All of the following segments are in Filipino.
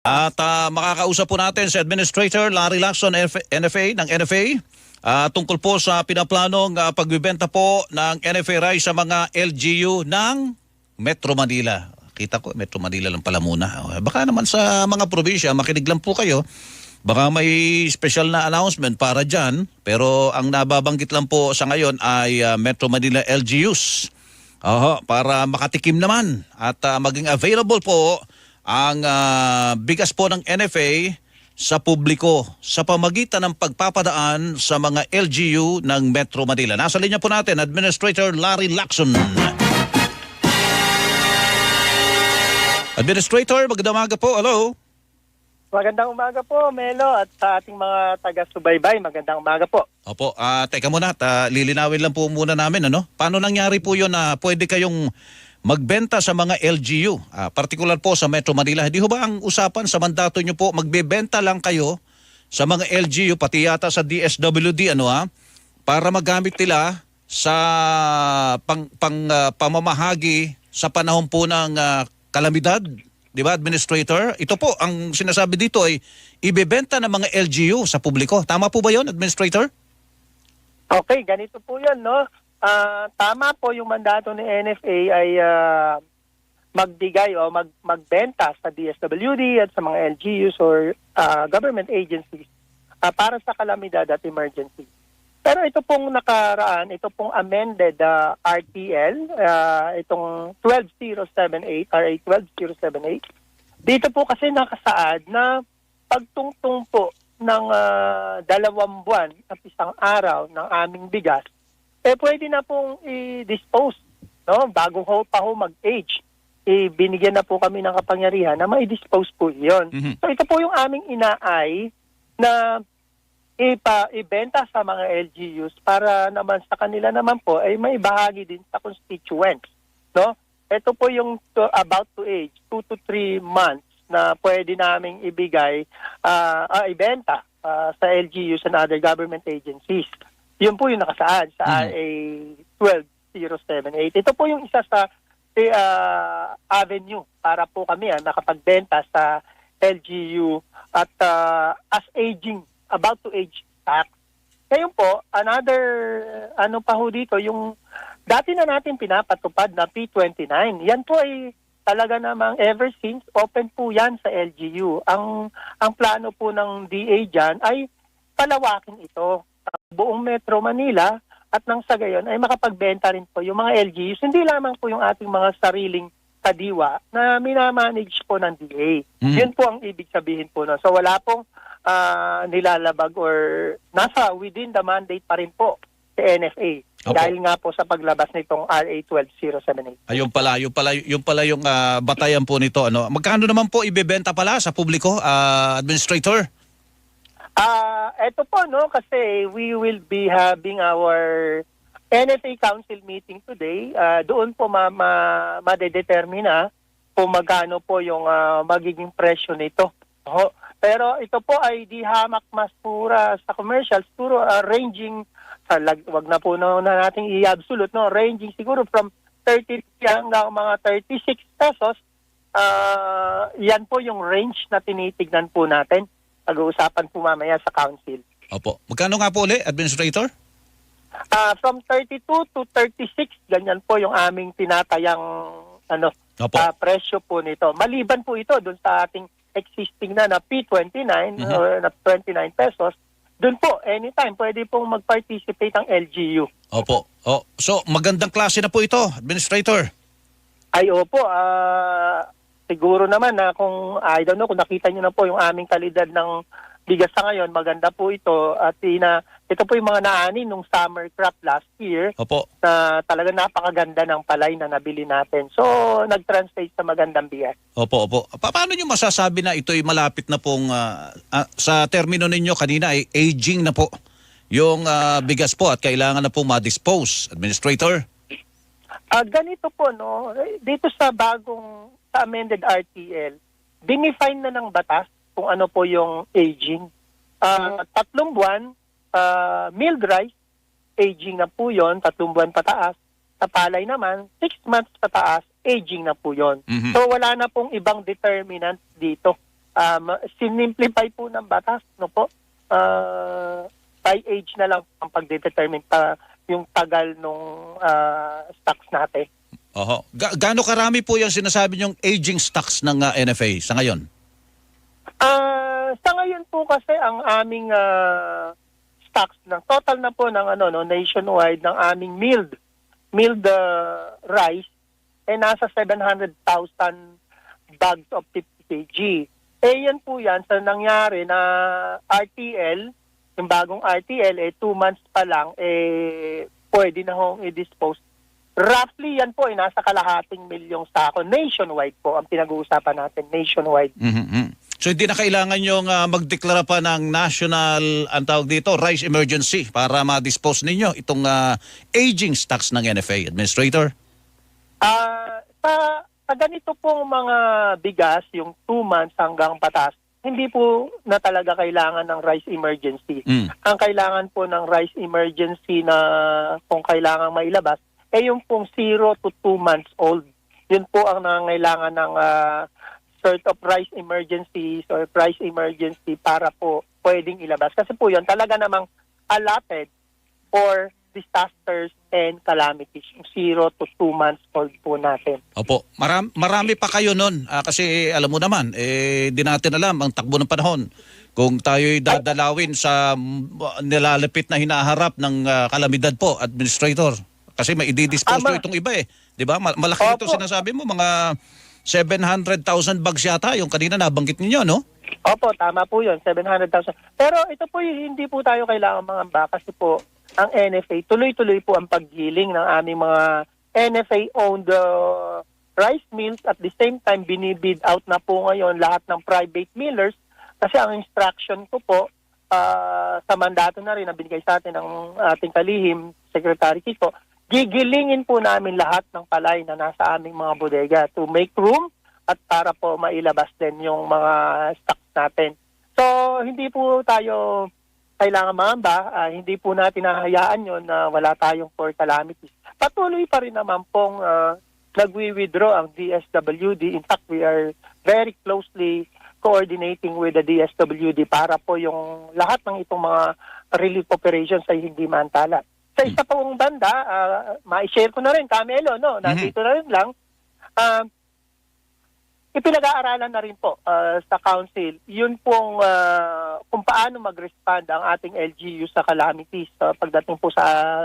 At ah, makakausap po natin si Administrator Larry Lacson, NFA, ng NFA, ah, tungkol po sa pinaplanong ah, pagbibenta po ng NFA rice sa mga LGU ng Metro Manila. Kita ko, Metro Manila lang pala muna. Baka naman sa mga probinsya, makinig lang po kayo. Baka may special na announcement para dyan. Pero ang nababanggit lang po sa ngayon ay ah, Metro Manila LGUs. Oho, para makatikim naman at ah, maging available po ang ah, bigas po ng NFA sa publiko sa pamagitan ng pagpapadaan sa mga LGU ng Metro Manila. Nasa linya po natin, Administrator Larry Lacson. Administrator, magandang umaga po. Hello. Magandang umaga po, Melo, at sa ating mga taga-subaybay, magandang umaga po. Opo, ah teka muna, ta, lilinawin lang po muna namin ano. Paano nangyari po 'yon na pwede kayong magbenta sa mga LGU, ah, particular po sa Metro Manila. Hindi ba ang usapan sa mandato nyo po magbebenta lang kayo sa mga LGU pati yata sa DSWD ano ha para magamit nila sa pang, pang ah, pamamahagi sa panahon po ng ah, kalamidad, 'di ba, administrator? Ito po ang sinasabi dito ay ibebenta ng mga LGU sa publiko. Tama po ba 'yon, administrator? Okay, ganito po yun, no? Ah, tama po yung mandato ni NFA ay ah, magbigay o mag, magbenta sa DSWD at sa mga LGUs or ah, government agencies ah, para sa kalamidad at emergency. Pero ito pong nakaraan, ito pong amended ah, RTL, ah, itong 12078, RA 12078, dito po kasi nakasaad na pagtungtong po ng ah, dalawang buwan at isang araw ng aming bigas, eh pwede na pong i-dispose, no? Bago ho pa ho mag-age, eh, binigyan na po kami ng kapangyarihan na ma-dispose po iyon. Mhm. So ito po yung aming inaay na ipa ibenta sa mga LGUs para naman sa kanila naman po ay may bahagi din sa constituents, no? Ito po yung to, about to age, 2 to 3 months na pwede naming ibigay, ah, ah, ibenta ah, sa LGUs and other government agencies. Yun po yung nakasaad sa Mhm. RA 12078. Ito po yung isa sa ah, avenue para po kami ah, nakapagbenta sa LGU at ah, as aging, about to age tax. Ngayon po, another, ano pa ho dito, yung dati na natin pinapatupad na P29. Yan po ay talaga namang ever since open po yan sa LGU. Ang ang plano po ng DA dyan ay palawakin ito buong Metro Manila at nang sa gayon ay makapagbenta rin po yung mga LGUs, hindi lamang po yung ating mga sariling kadiwa na minamanage po ng DA. Mm. Yun po ang ibig sabihin po. No? So wala pong ah, nilalabag or nasa within the mandate pa rin po sa NFA. Opo. Dahil nga po sa paglabas nitong RA 12078. Ayun pala, yung pala, yung pala yung ah, batayan po nito. Ano? Magkano naman po ibebenta pala sa publiko, ah, administrator? Ah, eto po no kasi we will be having our NFA Council meeting today. Ah, doon po ma, ma madedetermina kung magkano po yung ah, magiging presyo nito. Oho. Pero ito po ay di hamak mas pura sa commercials, puro ah, ranging sa lag, wag na po na, na nating i-absolute no, ranging siguro from 30 hanggang mga 36 pesos. Ah, yan po yung range na tinitignan po natin pag-uusapan po mamaya sa council. Opo. Magkano nga po ulit, administrator? Ah, from 32 to 36, ganyan po yung aming tinatayang ano, Opo. ah, presyo po nito. Maliban po ito dun sa ating existing na na P29 Mhm. or na 29 pesos. Doon po, anytime, pwede pong mag-participate ang LGU. Opo. Oh, so magandang klase na po ito, administrator. Ay, opo. ah siguro naman na kung, I don't know, kung nakita nyo na po yung aming kalidad ng bigas sa ngayon, maganda po ito. At ina, ito po yung mga naani nung summer crop last year Opo. na talaga napakaganda ng palay na nabili natin. So, nag-translate sa magandang bigas. Opo, opo. Pa- paano nyo masasabi na ito'y malapit na pong, ah, ah, sa termino ninyo kanina ay aging na po yung ah, bigas po at kailangan na pong ma-dispose, administrator? Ah, ganito po, no, eh, dito sa bagong sa amended RTL, dinefine na ng batas kung ano po yung aging. Ah, tatlong buwan, ah, milled rice, aging na po yon tatlong buwan pataas. Sa palay naman, six months pataas, aging na po yon Mhm. So wala na pong ibang determinant dito um, sinimplify po ng batas, no po? Ah, by age na lang ang pagdedetermine pa yung tagal nung ah, stocks natin. Oho. Ga- gaano karami po yung sinasabi niyong aging stocks ng ah, NFA sa ngayon? Ah, sa ngayon po kasi ang aming ah, stocks ng total na po ng ano no nationwide ng aming milled milled ah, rice ay nasa 700,000 bags of 50 kg. Eh yan po yan sa nangyari na RTL, yung bagong RTL eh 2 months pa lang eh pwede na hong i-dispose. Roughly yan po ay nasa kalahating milyong sako nationwide po ang pinag-uusapan natin nationwide. Mhm. So hindi na kailangan yung ah, magdeklara pa ng national ang tawag dito rice emergency para ma-dispose ninyo itong ah, aging stocks ng NFA administrator. Ah, sa, sa ganito pong mga bigas, yung 2 months hanggang patas, hindi po na talaga kailangan ng rice emergency. Mm. Ang kailangan po ng rice emergency na kung kailangan mailabas, eh yung pong 0 to 2 months old. Yun po ang nangailangan ng ah, sort of rice emergency or price emergency para po pwedeng ilabas. Kasi po yun talaga namang allotted for disasters and calamities. Yung 0 to 2 months old po natin. Opo, marami, marami pa kayo nun Ah, kasi alam mo naman, eh, di natin alam ang takbo ng panahon. Kung tayo'y dadalawin sa mm, nilalapit na hinaharap ng ah, kalamidad po, administrator. Kasi may i-dispose nyo itong iba eh. Di ba? Ma- Malaki ito Opo. sinasabi mo, mga 700,000 bags yata yung kanina nabanggit ninyo, no? Opo, tama po yun, 700,000. Pero ito po, hindi po tayo kailangan mangamba kasi po ang NFA, tuloy-tuloy po ang paggiling ng aming mga NFA-owned uh, rice mills. At the same time, binibid out na po ngayon lahat ng private millers kasi ang instruction ko po ah, sa mandato na rin na binigay sa atin ng ating kalihim, Secretary Kiko, gigilingin po namin lahat ng palay na nasa aming mga bodega to make room at para po mailabas din yung mga stocks natin. So, hindi po tayo kailangan mangamba, ah, hindi po natin nahayaan yon na wala tayong for calamities. Patuloy pa rin naman pong ah, nagwi-withdraw ang DSWD. In fact, we are very closely coordinating with the DSWD para po yung lahat ng itong mga relief operations ay hindi mantala. Sa isa pong banda, ah, ma-share ko na rin, Camelo, no? Nandito na rin lang, ah, ipinag-aaralan na rin po ah, sa council yun pong ah, kung paano mag-respond ang ating LGU sa calamities ah, pagdating po sa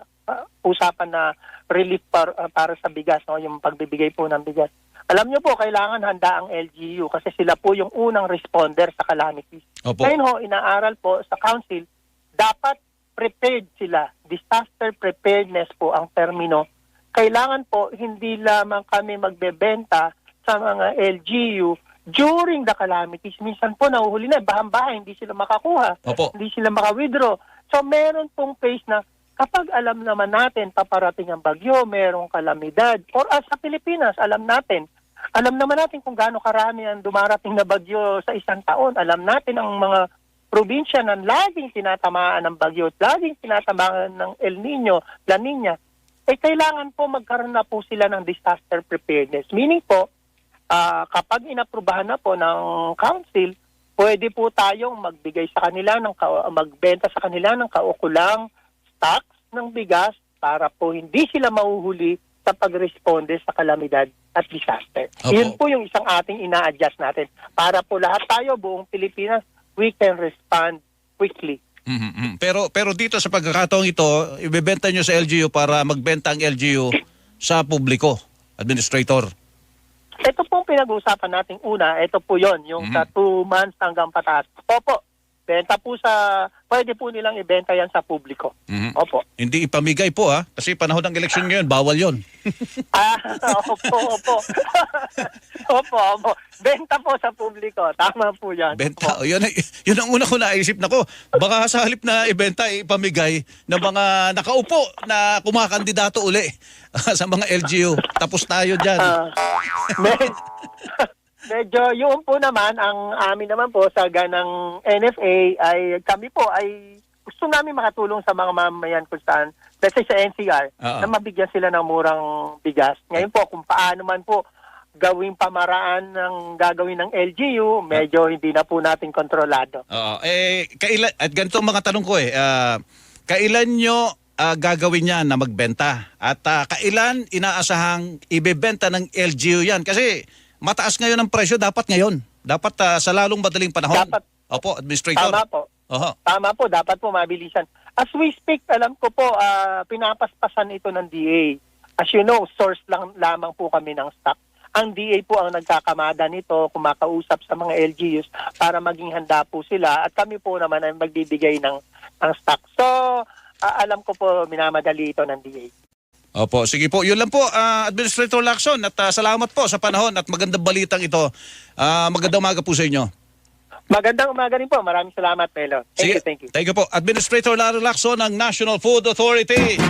ah, usapan na relief par- ah, para sa bigas no? Yung pagbibigay po ng bigas. Alam niyo po kailangan handa ang LGU kasi sila po yung unang responder sa calamities. Opo. ngayon ho inaaral po sa council dapat prepared sila disaster preparedness po ang termino kailangan po hindi lamang kami magbebenta sa mga LGU during the calamities. Minsan po nahuhuli na, bahan-bahan, hindi sila makakuha, Opo. hindi sila maka-withdraw. So meron pong phase na kapag alam naman natin paparating ang bagyo, merong kalamidad, or as sa Pilipinas, alam natin, alam naman natin kung gaano karami ang dumarating na bagyo sa isang taon. Alam natin ang mga probinsya na laging tinatamaan ng bagyo, laging tinatamaan ng El Nino, La Nina, eh kailangan po magkaroon na po sila ng disaster preparedness. Meaning po, ah, kapag inaprubahan na po ng council, pwede po tayong magbigay sa kanila ng ka- magbenta sa kanila ng kaukulang stocks ng bigas para po hindi sila mahuhuli sa pagresponde sa kalamidad at disaster. Opo. Yun po yung isang ating ina-adjust natin para po lahat tayo buong Pilipinas we can respond quickly. Mhm, mhm. Pero pero dito sa pagkakataong ito, ibebenta nyo sa LGU para magbenta ang LGU sa publiko, administrator. Ito pong pinag-uusapan nating una, ito po yon yung Mhm. sa 2 months hanggang pataas. Opo, benta po sa, pwede po nilang ibenta yan sa publiko. Mhm. Opo. Hindi ipamigay po ha, kasi panahon ng eleksyon ngayon, bawal yon. Ah, opo, opo. opo, opo. Benta po sa publiko. Tama po yan. Benta. Opo. Yun, yun ang una ko naisip na ko. Baka sa halip na ibenta, ipamigay ng mga nakaupo na kumakandidato uli sa mga LGU. Tapos tayo dyan. Ah, med- medyo yun po naman, ang amin naman po sa ganang NFA ay kami po ay gusto namin makatulong sa mga mamamayan kung saan, say sa NCR, Oo. na mabigyan sila ng murang bigas. Ngayon po, kung paano man po gawing pamaraan ng gagawin ng LGU, medyo hindi na po natin kontrolado. Oo. Eh, kailan, at ganito ang mga tanong ko eh. Ah, kailan nyo ah, gagawin yan na magbenta? At ah, kailan inaasahang ibebenta ng LGU yan? Kasi mataas ngayon ang presyo, dapat ngayon. Dapat ah, sa lalong madaling panahon. Dapat. Opo, Administrator. Tama po. Oho. Tama po, dapat po mabilisan. As we speak, alam ko po, ah, pinapaspasan ito ng DA. As you know, source lang lamang po kami ng stock. Ang DA po ang nagkakamada nito, kumakausap sa mga LGUs para maging handa po sila at kami po naman ay magbibigay ng, ng stock. So, ah, alam ko po, minamadali ito ng DA. Opo, sige po. Yun lang po, ah, Administrator Lacson. At ah, salamat po sa panahon at magandang balitang ito. Ah, magandang umaga po sa inyo. Magandang umaga rin po. Maraming salamat, Melo. Thank Sige. you, thank you. Thank you po. Administrator Larry Lacson ng National Food Authority.